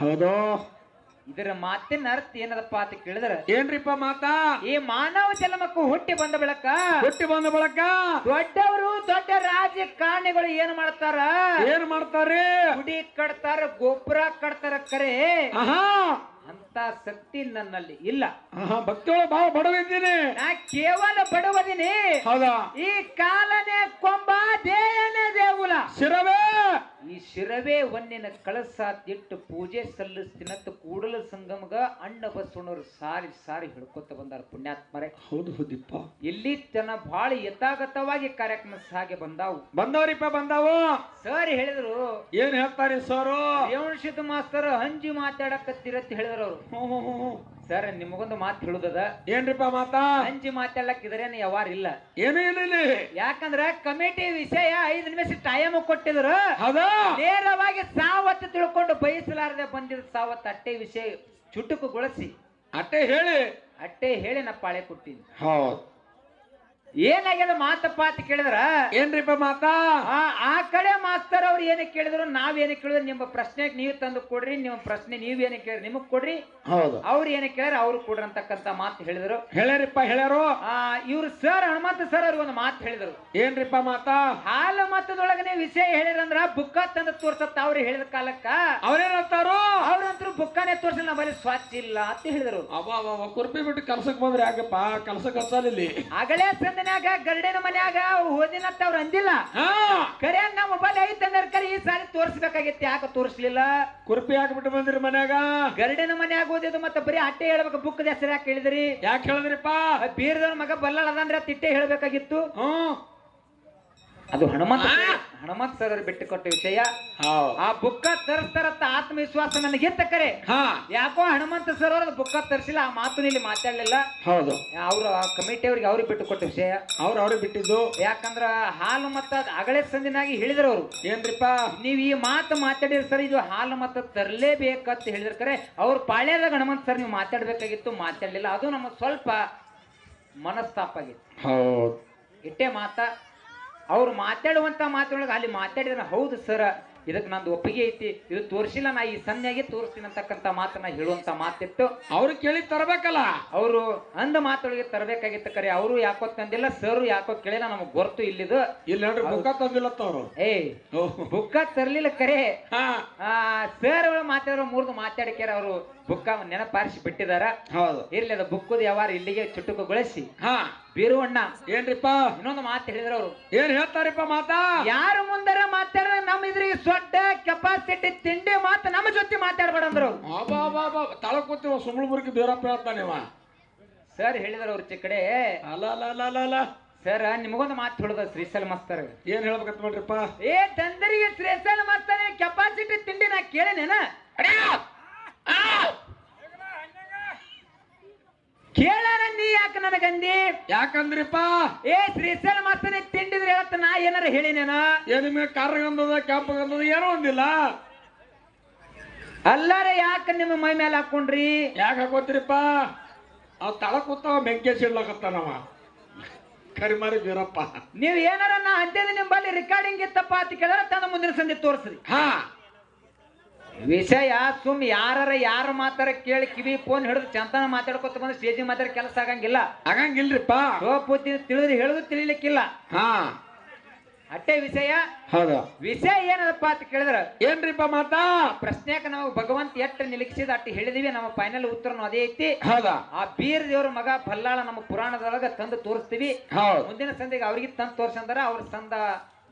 ಹೌದು. ಇದರ ಮಾತಿನ ಅರ್ಥ ಏನದಪ್ಪ ಅಂತ ಕೇಳಿದ್ರ ಏನ್ರಿಪ್ಪ ಮಾತಾ? ಈ ಮಾನವ ಜನ್ಮಕ್ಕೂ ಹುಟ್ಟಿ ಬಂದ ಬೆಳಕ ಹುಟ್ಟಿ ಬಂದ ಬಳಕ? ದೊಡ್ಡವರು ದೊಡ್ಡ ರಾಜಕಾರಣಿಗಳು ಏನ್ ಮಾಡ್ತಾರ? ಏನ್ ಮಾಡ್ತಾರೆ ಗುಡಿ ಕಟ್ತಾರ ಗೊಬ್ಬರ ಕಟ್ತಾರ ಕರೆ. ಆಹಾ. ಅಂತ ಶಕ್ತಿ ನನ್ನಲ್ಲಿ ಇಲ್ಲ. ಆಹಾ ಭಕ್ತಿಯೊಳ ಬಹಳ ಬಡವಿದ್ದೀನಿ ನಾ ಕೇವಲ ಬಡವದಿನಿ. ಹೌದಾ? ಈ ಕಾಲನೇ ಕೊಂಬ ದೇಯನೇ ದೇಗುಲ. ಶಿರವೇ. ಈ ಶಿರವೇ ಹೊನ್ನಿನ ಕಳಸ ತಿಟ್ಟು ಪೂಜೆ ಸಲ್ಲಿಸ್ತಿನತ್ತು ಕೂಡಲ ಸಂಗಮಗ ಅಣ್ಣ ಬಸವಣ್ಣವ್ರು ಸಾರಿ ಸಾರಿ ಹಿಡ್ಕೊತ ಬಂದಾರ ಪುಣ್ಯಾತ್ಮರೇ. ಹೌದು ಹೌದಿಪ್ಪ ಇಲ್ಲಿ ತನ ಬಹಳ ಯಥಾಗತವಾಗಿ ಕಾರ್ಯಕ್ರಮ ಸಾಗಿ ಬಂದಾವು. ಬಂದವರಿಪ್ಪ ಬಂದಾವು? ಸರ್ ಹೇಳಿದ್ರು ಏನ್ ಹೇಳ್ತಾರೆ ಸರ್? ರೇವಣಸಿದ್ಧ ಮಾಸ್ತರ್ ಹಂಜಿ ಮಾತಾಡಕತ್ತೀರತ್ ಹೇಳಿದ್ರು ಅವ್ರು. ಸರ್ ನಿಮಗೊಂದು ಮಾತು ಹೇಳುದದ? ಏನ್ರಿಪ್ಪ ಮಾತಾ? ಮಾತಾಡ್ಲಕ್ ಮಾತಾಡಕ್ಕಿದ್ರೇನು ಯಾವಾರ ಇಲ್ಲ. ಏನು ಇಲ್ಲ ಇಲ್ಲಿ. ಯಾಕಂದ್ರ ಕಮಿಟಿ ವಿಷಯ ಐದು ನಿಮಿಷ ಟೈಮ್ ಕೊಟ್ಟಿದ್ರು. ಹೌದಾ? ನೇರವಾಗಿ ಸಾವತ್ತು ತಿಳ್ಕೊಂಡು ಬಯಸಲಾರದೆ ಬಂದಿದ್ದ ಸಾವತ್ತು ಅಟ್ಟೆ ವಿಷಯ ಚುಟುಕುಗೊಳಿಸಿ. ಅಟ್ಟೆ ಹೇಳಿ. ಅಟ್ಟೆ ಹೇಳಿ ನಾ ಪಾಳೆ ಕೊಟ್ಟಿನಿ. ಹೌದು. ಏನಾಗ್ಯದ ಮಾತಪ್ಪ ಅಂತ ಕೇಳಿದ್ರ? ಏನ್ರಿಪ್ಪ ಮಾತಾ? ಆ ಆ ಕಡೆ ಮಾಸ್ತರ್ ಅವ್ರು ಏನಕ್ಕೆ ಕೇಳಿದ್ರು ನಾವೇನು ಕೇಳಿದ್ರು ನಿಮ್ಮ ಪ್ರಶ್ನೆಗೆ ನೀವು ತಂದು ಕೊಡ್ರಿ ನಿಮ್ಮ ಪ್ರಶ್ನೆ ನೀವ್ ಏನಕ್ಕೆ ಕೇಳಿ ನಿಮಗ್ ಕೊಡ್ರಿ. ಹೌದು. ಅವ್ರು ಏನಕ್ಕೆ ಕೇಳಿದ್ರೆ ಅವ್ರು ಕೊಡ್ರಿ ಅಂತಕ್ಕಂತ ಮಾತು ಹೇಳಿದ್ರು. ಹೇಳ್ಯಾರಿಪ್ಪ ಹೇಳ್ಯಾರು? ಆ ಇವ್ರು ಸರ್ ಹನುಮಂತ ಸರ್ ಅವ್ರಿಗೆ ಒಂದು ಮಾತು ಹೇಳಿದ್ರು. ಏನ್ರಿಪ್ಪ ಮಾತಾ? ಹಾಲು ಮತದೊಳಗನೆ ವಿಷಯ ಹೇಳಿರಂದ್ರ ಬುಕ್ಕ ತಂದು ತೋರ್ಸತ್ತ ಅವ್ರು ಹೇಳಿದ ಕಾಲಕ್ಕ? ಅವ್ರೇನಂತಾರು ಅವ್ರಂತರು ಬುಕ್ಕನೇ ತೋರ್ಸಿಲ್ಲ ನಮ್ಮಲ್ಲಿ ಸ್ವಚ್ಛ ಇಲ್ಲ ಅಂತ ಹೇಳಿದ್ರು. ಅವ ಕುರ್ಪಿ ಬಿಟ್ಟು ಕೆಲ್ಸಕ್ಕೆ ಬಂದ್ರೆ ಯಾಕಪ್ಪ? ಕೆಲ್ಸಕ್ಕೆ ಹಚ್ಚಲಿಲ್ಲ ಇಲ್ಲಿ. ಅಗಳೇ ಸಂದನ್ಯಾಗ ಗರಡಿನ ಮನ್ಯಾಗ ಓದಿನಂತ ಅವ್ರು ಅಂದಿಲ್ಲ. ಹಾ. ಕರೆ ನಮ್ಮ ಮೊಬೈಲ್ ಐತಂದ್ರ ಕರೆ ಈ ಸಾರಿ ತೋರಿಸ್ಬೇಕಾಗಿತ್ತು ಯಾಕೆ ತೋರಿಸ್ಲಿಲ್ಲ? ಕುರ್ಪಿ ಹಾಕ್ಬಿಟ್ಟು ಬಂದ್ರಿ ಮನ್ಯಾಗ. ಗರಡಿನ ಮನ್ಯಾಗ ಓದಿದ್ದು ಮತ್ತೆ ಬರೀ ಅಟ್ಟೆ ಹೇಳ್ಬೇಕು ಬುಕ್ಕದ ಹೆಸರು ಯಾಕೆ ಹೇಳಿದ್ರಿ? ಯಾಕೆ ಹೇಳಿದ್ರಿಪ್ಪ? ಬೀರದವನ ಮಗ ಬಲ್ಲಳ ಅದಂದ್ರೆ ತಿಟ್ಟೆ ಹೇಳ್ಬೇಕಾಗಿತ್ತು. ಹ್ಮ್. ಅದು ಹನುಮಂತ ಹನುಮಂತ ಸರ್ ಅವ್ರು ಬಿಟ್ಟು ಕೊಟ್ಟ ವಿಷಯ. ಆ ಬುಕ್ಕ ತರಿಸ್ತಾರತ್ತ ಆತ್ಮವಿಶ್ವಾಸ ನನಗಿತ್ತ ಕರೆ. ಹಾ. ಯಾಕೋ ಹನುಮಂತ ಸರ್ ಅವ್ರ ಬುಕ್ಕ ತರಿಸಿಲ್ಲ ಆ ಮಾತು ಇಲ್ಲಿ ಮಾತಾಡ್ಲಿಲ್ಲ. ಹೌದು. ಅವ್ರು ಆ ಕಮಿಟಿ ಅವ್ರಿಗೆ ಅವ್ರಿಗೆ ಬಿಟ್ಟು ಕೊಟ್ಟ ವಿಷಯ. ಅವ್ರು ಅವ್ರಿಗೆ ಬಿಟ್ಟಿದ್ದು. ಯಾಕಂದ್ರ ಹಾಲು ಮತ್ತ ಅಗಳೇ ಸಂದಿನಾಗಿ ಹೇಳಿದ್ರು ಅವರು. ಏನ್ರಿಪ್ಪ? ನೀವ್ ಈ ಮಾತು ಮಾತಾಡಿದ್ರ ಸರ್ ಇದು ಹಾಲು ಮತ್ತ ತರಲೇಬೇಕಂತ ಹೇಳಿದ್ರ ಕರೆ. ಅವ್ರ ಪಾಳ್ಯದಾಗ ಹನುಮಂತ ಸರ್ ನೀವು ಮಾತಾಡ್ಬೇಕಾಗಿತ್ತು ಮಾತಾಡ್ಲಿಲ್ಲ. ಅದು ನಮ್ಮ ಸ್ವಲ್ಪ ಮನಸ್ತಾಪ ಆಗಿತ್ತು. ಹೌದು. ಇಟ್ಟೆ ಮಾತ. ಅವ್ರು ಮಾತಾಡುವಂತ ಮಾತಿನೊಳಗೆ ಅಲ್ಲಿ ಮಾತಾಡಿದ್ರೆ ಹೌದು ಸರ್ ಇದಕ್ಕೆ ನಂದು ಒಪ್ಪಿಗೆ ಐತಿ ಇದು ತೋರಿಸಿಲ್ಲ ನಾ ಈ ಸನ್ಯಾಗೆ ತೋರಿಸ್ತೀನಿ ಅಂತಕ್ಕಂಥ ಮಾತನ್ನ ಹೇಳುವಂತ ಮಾತಿತ್ತು. ಅವ್ರು ಕೇಳಿ ತರಬೇಕಲ್ಲ? ಅವರು ಅಂದ ಮಾತೊಳಗೆ ತರಬೇಕಾಗಿತ್ತು ಕರೆ ಅವರು ಯಾಕೋ ತಂದಿಲ್ಲ ಸರ್ ಯಾಕೋ ಕೇಳಿಲ್ಲ ನಮಗ್ ಗೊತ್ತು ಇಲ್ಲಿದು. ಇಲ್ಲ ನೋಡ್ರಿ ಬುಕ್ಕ ತಂದಿಲ್ಲ ಅವ್ರು? ಏ ಬುಕ್ಕ ತರ್ಲಿಲ್ಲ ಕರೆ. ಹಾ. ಆ ಸರ್ ಅವರು ಮಾತಾಡೋ ಮೂರ್ದು ಮಾತಾಡಿಕ್ಯಾರ ಅವರು. ಬುಕ್ಕ ನೆನಪಾರಿಸಿ ಬಿಟ್ಟಿದಾರ. ಹೌದು. ಇರ್ಲಿ ಅದು ಬುಕ್ಕದ ಯಾವಾರ ಇಲ್ಲಿಗೆ ಚುಟುಕುಗೊಳಿಸಿ. ಹಾ. ಬೀರುವಣ್ಣ. ಏನ್ರಿಪ್ಪ? ಇನ್ನೊಂದು ಮಾತು ಹೇಳಿದ್ರು ಅವರು. ಏನ್ ಹೇಳ್ತಾರಿಪ್ಪ ಮಾತಾ? ಯಾರು ಮುಂದರ ಮಾತಾಡ ನಮ್ಮ ಇದ್ರಿಗೆ ಸೊಡ್ಡ ಕೆಪಾಸಿಟಿ ತಿಂಡಿ ಮಾತು ನಮ್ಮ ಜೊತೆ ಮಾತಾಡ್ಬೇಡಂದ್ರು ತಳ ಕೂತಿವ ಸುಮ್ಳು ಬುರ್ಕಿ ಬೇರಪ್ಪ ಹೇಳ್ತಾನೆ ಸರ್ ಹೇಳಿದ್ರು ಅವ್ರ ಚಿಕ್ಕಡೆ ಅಲ್ಲ ಅಲ್ಲ ಅಲ್ಲ ಅಲ್ಲ ಅಲ್ಲ. ಸರ್ ನಿಮಗೊಂದು ಮಾತು ಹೇಳುದ ಶ್ರೀಶೈಲ ಮಾಸ್ತರ್. ಏನ್ ಹೇಳ್ಬೇಕಂತ ನೋಡ್ರಿಪ್ಪ? ಏ ತಂದರಿಗೆ ಶ್ರೀಸಲ್ ಮಸ್ತನೇ ಕೆಪಾಸಿಟಿ ತಿಂಡಿ ನಾ ಕೇಳೇನೇನ ಕೇಳಾರ ನೀ ಯಾಕೆ ನನಗಂದಿ? ಯಾಕಂದ್ರಿಪ್ಪ? ಏ ಶ್ರೀಶೈಲ ಮಸ್ತನೇ ತಿಂಡಿದ್ರೆ ಹೇಳತ್ತ ನಾ ಏನಾರ ಹೇಳಿನೇನ? ಏನ್ ನಿಮಗೆ ಕಾರ್ಗಂಧದ ಕ್ಯಾಂಪ್ ಗಂಧದ ಏನೋ ಒಂದಿಲ್ಲ. ಅಲ್ಲಾರ ಯಾಕ ನಿಮ್ಮ ಮೈ ಮೇಲೆ ಹಾಕೊಂಡ್ರಿ? ಯಾಕೆ ಹಾಕೋತ್ರಿಪ್ಪ? ಅವ್ ತಳ ಕೂತಾವ ಬೆಂಕೇಶ್ ಇಡ್ಲಕತ್ತಾನವ ಕರಿಮಾರಿ ಬೀರಪ್ಪ. ನೀವ್ ಏನಾರ ನಾ ಅಂತ್ಯದ ನಿಂಬಲ್ಲಿ ರೆಕಾರ್ಡಿಂಗ್ ಇತ್ತಪ್ಪ ಅಂತ ಕೇಳಿದ್ರೆ ತನ್ನ ಮುಂದಿನ ಸಂಜೆ ತೋರಿಸ್ರಿ. ಹಾ. ವಿಷಯ ಸುಮ್ ಯಾರ ಯಾರ ಮಾತಾರ ಕೇಳಿ ಕಿವಿ ಫೋನ್ ಹಿಡಿದು ಚಂತನ ಮಾತಾಡ್ಕೊತ ಬಂದ್ರೆ ಸ್ಟೇಜ್ ಮಾತಾಡ ಕೆಲಸ ಆಗಂಗಿಲ್ಲ. ಆಗಂಗಿಲ್ರಿಪ್ಪ. ಸೋಪೂತಿ ತಿಳಿದು ಹೇಳುದು ತಿಳಿಲಿಕ್ಕಿಲ್ಲ. ಹಾ. ಅಟ್ಟೆ ವಿಷಯ. ಹೌದು. ವಿಷಯ ಏನದಪ್ಪ ಅಂತ ಕೇಳಿದ್ರ ಏನ್ರಿಪ್ಪ ಮಾತಾ? ಪ್ರಶ್ನೆಕ ನಾವು ಭಗವಂತ ಎಟ್ಟ ನಿರೀಕ್ಷಿದ ಅಟ್ಟಿ ಹೇಳಿದಿವಿ ನಮ್ಮ ಫೈನಲ್ ಉತ್ತರನು ಅದೇ ಐತಿ. ಹೌದಾ. ಆ ಬೀರ್ ದೇವ್ರ ಮಗ ಬಲ್ಲಾಳ ನಮ್ಮ ಪುರಾಣದೊಳಗ ತಂದು ತೋರಿಸ್ತೀವಿ. ಹೌದು. ಮುಂದಿನ ಸಂದಿಗೆ ಅವ್ರಿಗೆ ತಂದು ತೋರ್ಸಂದ್ರ ಅವ್ರ ಸಂದ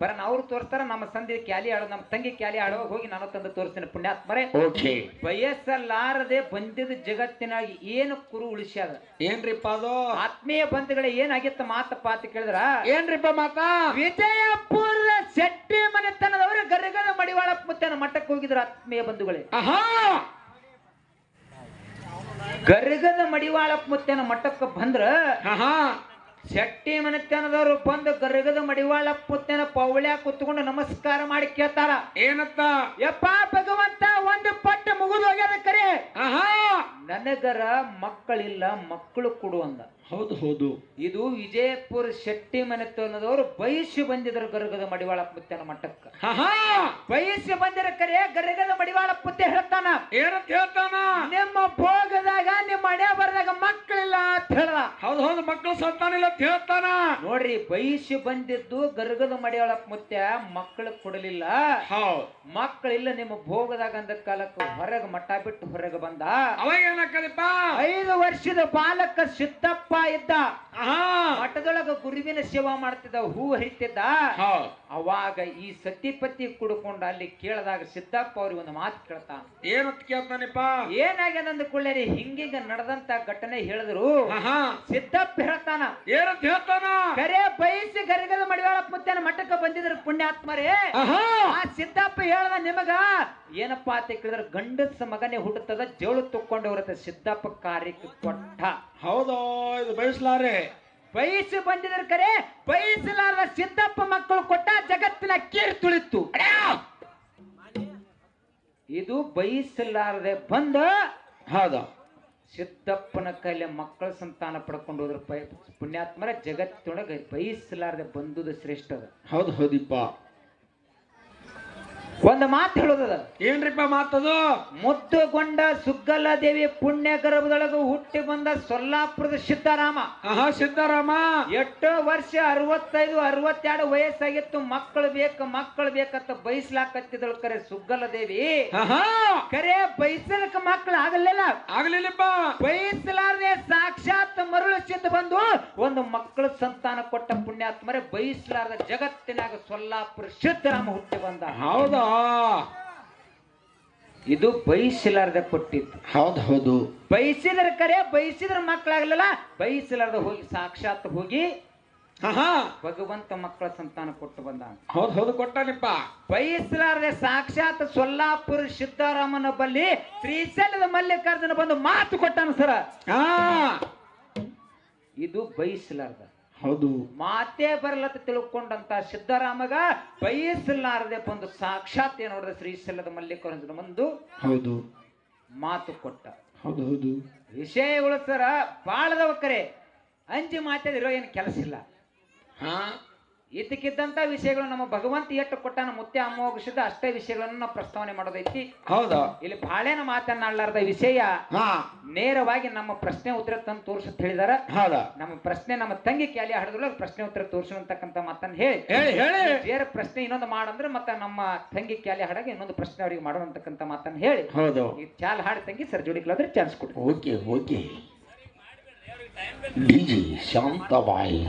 ಬರ ಅವ್ರು ತೋರಿಸ್ತಾರ ನಮ್ಮ ಸಂದಿ ಕ್ಯಾಲಿ ಆಡೋ ನಮ್ಮ ತಂಗಿ ಕ್ಯಾಲಿ ಆಡೋ ಹೋಗಿ ನಾನು ತಂದು ತೋರಿಸ್ತೀನಿ ಪುಣ್ಯಾತ್ಮರೇ ಓಕೆ. ಬಯಸಲಾರದೆ ಬಂದಿದ ಜಗತ್ತಿನಾಗಿ ಏನು ಕುರು ಉಳಿಸ್ಯಾದ ಏನ್ರಿಪ್ಪ ಅದು? ಆತ್ಮೀಯ ಬಂಧುಗಳೇ ಏನಾಗಿತ್ತ ಮಾತಪ್ಪ ಅಂತ ಕೇಳಿದ್ರ? ಏನ್ರಿಪ್ಪ ಮಾತ? ವಿಜಯಪುರ ಶೆಟ್ಟಿ ಮನೆತನದವರು ಗರಗದ ಮಡಿವಾಳ ಮುತ್ತನ ಮಠಕ್ಕೆ ಹೋಗಿದ್ರು ಆತ್ಮೀಯ ಬಂಧುಗಳೇ. ಆಹಾ! ಗರಗದ ಮಡಿವಾಳ ಮುತ್ತನ ಮಠಕ್ಕೆ ಬಂದ್ರ ಆಹಾ! ಶೆಟ್ಟಿ ಮನೆತನದವರು ಬಂದು ಗರ್ಗದ ಮಡಿವಾಳ ಪುತ್ತನ ಪೌಳ್ಯ ಕುತ್ಕೊಂಡು ನಮಸ್ಕಾರ ಮಾಡಿ ಕೇಳ್ತಾರ. ಏನತ್ತ? ಯಪ್ಪ ಭಗವಂತ ಒಂದು ಪಟ್ಟ ಮುಗಿದು ಹೋಗ್ಯದ ಕರೆ. ನನಗರ ಮಕ್ಕಳಿಲ್ಲ ಮಕ್ಕಳು ಕೊಡು ಅಂದ. ಹೌದು ಹೌದು. ಇದು ವಿಜಯಪುರ ಶೆಟ್ಟಿ ಮನೆತನದವರು ಬಯಸಿ ಬಂದಿದ್ರು ಗರಗದ ಮಡಿವಾಳ ಪುತ್ತನ ಮಠಕ್ಕ. ಬಯಸಿ ಬಂದಿರ ಕರೆ ಗರಗದ ಮಡಿವಾಳ ಪುತ್ತೆ ಹೇಳ್ತಾನ. ಏನಂತ ಹೇಳ್ತಾನ? ನಿಮ್ಮ ಭೋಗದಾಗ ನಿಮ್ಮ ಮನೆ ಬರದಾಗ ಮಕ್ಕಳಿಲ್ಲ ಅಂತ ಹೇಳ ಹೌದು ಹೌದು ಮಕ್ಕಳು ಸಂತಾನ ಇಲ್ಲ ಅಂತ ಹೇಳ್ತಾನ. ನೋಡ್ರಿ ಬಯಸಿ ಬಂದಿದ್ದು ಗರಗದ ಮಡಿವಾಳ ಮುತ್ಯ ಮಕ್ಕಳು ಕೊಡಲಿಲ್ಲ. ಹೌದು. ಮಕ್ಕಳಿಲ್ಲ ನಿಮ್ಮ ಭೋಗದಾಗ ಅಂದ ಕಾಲಕ್ಕೆ ಹೊರಗೆ ಮಠ ಬಿಟ್ಟು ಹೊರಗೆ ಬಂದ. ಅವಾಗ ಏನಾಕದಪ್ಪ ಐದು ವರ್ಷದ ಬಾಲಕ ಸಿದ್ದಪ್ಪ ಇದ್ದ. ಹಾ. ಮಠದೊಳಗ ಗುರುವಿನ ಸೇವಾ ಮಾಡ್ತಿದ್ದ ಹೂ ಹರಿತಿದ್ದ. ಅವಾಗ ಈ ಸತಿಪತಿ ಕುಡ್ಕೊಂಡ ಅಲ್ಲಿ ಕೇಳದಾಗ ಸಿದ್ದಪ್ಪ ಅವ್ರಿಗೆ ಒಂದು ಮಾತು ಕೇಳ್ತಾನ. ಏನಂತ ಕೇಳ್ತಾನಪ್ಪ? ಏನಾಗ್ಯದ ಅಂದ ಕೊಳ್ಳೇರಿ ಹಿಂಗಿಂಗ ನಡೆದಂತ ಘಟನೆ ಹೇಳಿದ್ರು. ಸಿದ್ದಪ್ಪ ಹೇಳ್ತಾನ. ಏನಂತ ಹೇಳ್ತಾನ? ಕರೆ ಬಯಸಿ ಗರಿಗದ ಮಡಿವಾಳಪ್ಪ ಪುತ್ತೇನ ಮಠಕ್ಕೆ ಬಂದಿದ್ರು ಪುಣ್ಯಾತ್ಮರೇ. ಆ ಸಿದ್ದಪ್ಪ ಹೇಳ್ದ ನಿಮಗ ಏನಪ್ಪಾ ಅಂತ ಕೇಳಿದ್ರೆ ಗಂಡಸ ಮಗನೇ ಹುಟ್ಟುತ್ತದ ಜೋಳು ತುಕ್ಕೊಂಡು ಬರುತ್ತೆ ಸಿದ್ದಪ್ಪ ಕಾರ್ಯಕ್ಕೆ ಕೊಟ್ಟ. ಹೌದು ಇದು ಬಯಸ್ಲಾರೆ? ಬಯಸಿ ಬಂದಿದ್ರ ಕರೆ ಬಯಸಲಾರದ ಸಿದ್ದಪ್ಪ ಮಕ್ಕಳು ಕೊಟ್ಟ ಜಗತ್ತಿನ ಕೀರ್ ತುಳಿತು ಇದು ಬಯಸಲಾರದೆ ಬಂದ ಹೌದು. ಸಿದ್ದಪ್ಪನ ಕೈಲಿ ಮಕ್ಕಳ ಸಂತಾನ ಪಡ್ಕೊಂಡು ಹೋದ್ರೆ ಪುಣ್ಯಾತ್ಮರ ಜಗತ್ತೊಳಗೆ ಬಯಸಲಾರದೆ ಬಂದುದು ಶ್ರೇಷ್ಠ ಹೌದು ಹೌದಿಪ್ಪ. ಒಂದು ಮಾತು ಹೇಳೋದದ. ಏನ್ರಿಪ್ಪ ಮಾತದು? ಮುದ್ದುಗೊಂಡ ಸುಗ್ಗಲ ದೇವಿ ಪುಣ್ಯ ಗರ್ಭದೊಳಗ ಹುಟ್ಟಿ ಬಂದ ಸೊಲ್ಲಾಪುರದ ಸಿದ್ದರಾಮ ಆಹಾ ಸಿದ್ದರಾಮ ಎಷ್ಟೋ ವರ್ಷ ಅರವತ್ತೈದು ಅರವತ್ತೆರಡು ವಯಸ್ಸಾಗಿತ್ತು. ಮಕ್ಕಳು ಬೇಕು ಮಕ್ಕಳು ಬೇಕಂತ ಬಯಸ್ಲಾಕತ್ತಿದಳು ಕರೆ ಸುಗ್ಗಲ ದೇವಿ ಕರೆ ಬಯಸಲಕ್ಕ ಮಕ್ಕಳು ಆಗಲಿಲ್ಲ. ಆಗಲಿಲ್ಲಪ್ಪ. ಬಯಸಲಾರದೆ ಸಾಕ್ಷಾತ್ ಮರುಳು ಸಿದ್ಧ ಬಂದು ಒಂದು ಮಕ್ಕಳ ಸಂತಾನ ಕೊಟ್ಟ ಪುಣ್ಯಾತ್ಮರೆ ಬಯಸಲಾರದ ಜಗತ್ತಿನಾಗ ಸೊಲ್ಲಾಪುರ ಸಿದ್ದರಾಮ ಹುಟ್ಟಿ ಬಂದ. ಹೌದಾ? ಇದು ಬಯಸಲಾರದೆ ಕೊಟ್ಟಿತ್ತು ಹೌದು ಹೌದು. ಬಯಸಿದ್ರ ಕರೆ ಬಯಸಿದ್ರ ಮಕ್ಕಳಾಗ್ಲಿಲ್ಲ. ಬಯಸಿಲಾರ್ದ ಹೋಗಿ ಸಾಕ್ಷಾತ್ ಹೋಗಿ ಭಗವಂತ ಮಕ್ಕಳ ಸಂತಾನ ಕೊಟ್ಟು ಬಂದ ಹೌದು ಹೌದು ಕೊಟ್ಟನಿಪ್ಪ. ಬಯಸಲಾರದೆ ಸಾಕ್ಷಾತ್ ಸೊಲ್ಲಾಪುರ ಸಿದ್ದರಾಮನ ಬಲ್ಲಿ ಶ್ರೀಶೈಲದ ಮಲ್ಲಿಕಾರ್ಜುನ ಬಂದು ಮಾತು ಕೊಟ್ಟಾನ ಸರ. ಇದು ಬಯಸಲಾರ್ದ. ಹೌದು. ಮಾತೇ ಬರಲತ್ತ ತಿಳ್ಕೊಂಡಂತ ಸಿದ್ದರಾಮಗ ಬಯಸಲಾರದೆ ಬಂದು ಸಾಕ್ಷಾತ್ ಏನ್ ಶ್ರೀ ಶ್ರೀಶೈಲದ ಮಲ್ಲಿಕಾರ್ಜುನ ಬಂದು ಹೌದು. ಮಾತು ಕೊಟ್ಟ. ಹೌದು ಹೌದು. ವಿಷಯಗಳು ಸರ ಬಾಳದವಕ್ಕರೆ ಕರೆ. ಅಂಜಿ ಮಾತಾಡಿರೋ ಏನು ಕೆಲಸ ಇಲ್ಲ. ಹಾ? ಇದಕ್ಕಿದ್ದಂತ ವಿಷಯಗಳು ನಮ್ಮ ಭಗವಂತ ಎಷ್ಟು ಕೊಟ್ಟಾನ ಮುತ್ತೆ ಅಮೋಘಿಸಿದ ಅಷ್ಟೇ ವಿಷಯಗಳನ್ನು ನಾವು ಪ್ರಸ್ತಾವನೆ ಮಾಡೋದೈತಿ. ಹೌದಾ. ಇಲ್ಲಿ ಬಾಳೆನ ಮಾತನ್ನಾಡ್ಲಾರ್ದ ವಿಷಯ ನೇರವಾಗಿ ನಮ್ಮ ಪ್ರಶ್ನೆ ಉತ್ತರ ತಂದು ತೋರಿಸುತ್ತ ಹೇಳಿದಾರ. ಹೌದಾ. ನಮ್ಮ ಪ್ರಶ್ನೆ ನಮ್ಮ ತಂಗಿ ಕ್ಯಾಲಿ ಹಾಡಿದ್ರೆ ಪ್ರಶ್ನೆ ಉತ್ತರ ತೋರಿಸುವಂತಕ್ಕಂಥ ಮಾತನ್ನ ಹೇಳಿ. ಹೇಳಿ ಬೇರೆ ಪ್ರಶ್ನೆ ಇನ್ನೊಂದು ಮಾಡಂದ್ರೆ ಮತ್ತೆ ನಮ್ಮ ತಂಗಿ ಕ್ಯಾಲಿ ಹಾಡಾಗ ಇನ್ನೊಂದು ಪ್ರಶ್ನೆ ಅವರಿಗೆ ಮಾಡುವಂತಕ್ಕಂಥ ಮಾತನ್ನ ಹೇಳಿ. ಹೌದು. ಈ ಚಾಲ್ ಹಾಡಿ ತಂಗಿ ಸರ್ ಜೋಡಿಗಳಾದ್ರೆ ಚಾನ್ಸ್ ಕೊಡಿ. Okay okay. ಡಿಜಿ ಶಾಂತಬಾಯಿ.